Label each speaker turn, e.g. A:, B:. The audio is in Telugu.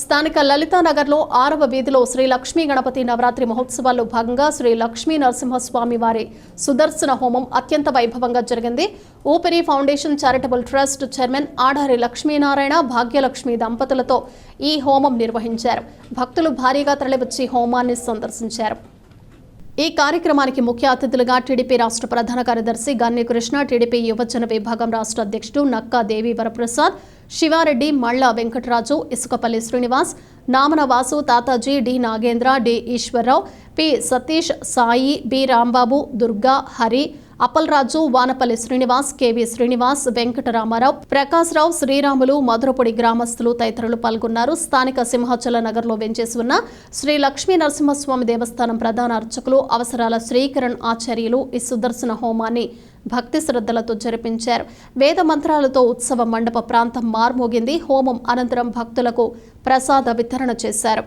A: స్థానిక లలితానగర్లో ఆరవ వీధిలో శ్రీ లక్ష్మీ గణపతి నవరాత్రి మహోత్సవాల్లో భాగంగా శ్రీ లక్ష్మీ నరసింహస్వామి వారి సుదర్శన హోమం అత్యంత వైభవంగా జరిగింది. ఊపిరి foundation charitable trust chairman Adari Lakshminarayana Bhagyalakshmi దంపతులతో ఈ హోమం నిర్వహించారు. భక్తులు భారీగా తరలివచ్చి హోమాన్ని సందర్శించారు. ఈ కార్యక్రమానికి ముఖ్య అతిథులుగా టీడీపీ రాష్ట్ర ప్రధాన కార్యదర్శి గన్ని కృష్ణ టీడీపీ యువజన విభాగం రాష్ట్ర అధ్యక్షుడు Nakka Devi Varaprasad Sivareddy Malla Venkataraju Isukapalli Srinivas Namana Vasu Tataji D Nagendra D Eswararao P Satish Sai B Rambabu Durga Hari Appalaraju Vanapalli Srinivas KV Srinivas Venkataramarao Prakashrao Sriramulu Madhurapodi గ్రామస్తులు తదితరులు పాల్గొన్నారు. స్థానిక సింహాచల నగర్లో వెంచేసి ఉన్న శ్రీ లక్ష్మీ నరసింహస్వామి దేవస్థానం ప్రధాన అర్చకులు అవసరాల శ్రీకరణ్ ఆచార్యులు ఈ సుదర్శన హోమాన్ని భక్తి శ్రద్ధలతో జరిపించారు. వేద మంత్రాలతో ఉత్సవ మండప ప్రాంతం మార్మోగింది. హోమం అనంతరం భక్తులకు ప్రసాద వితరణ చేశారు.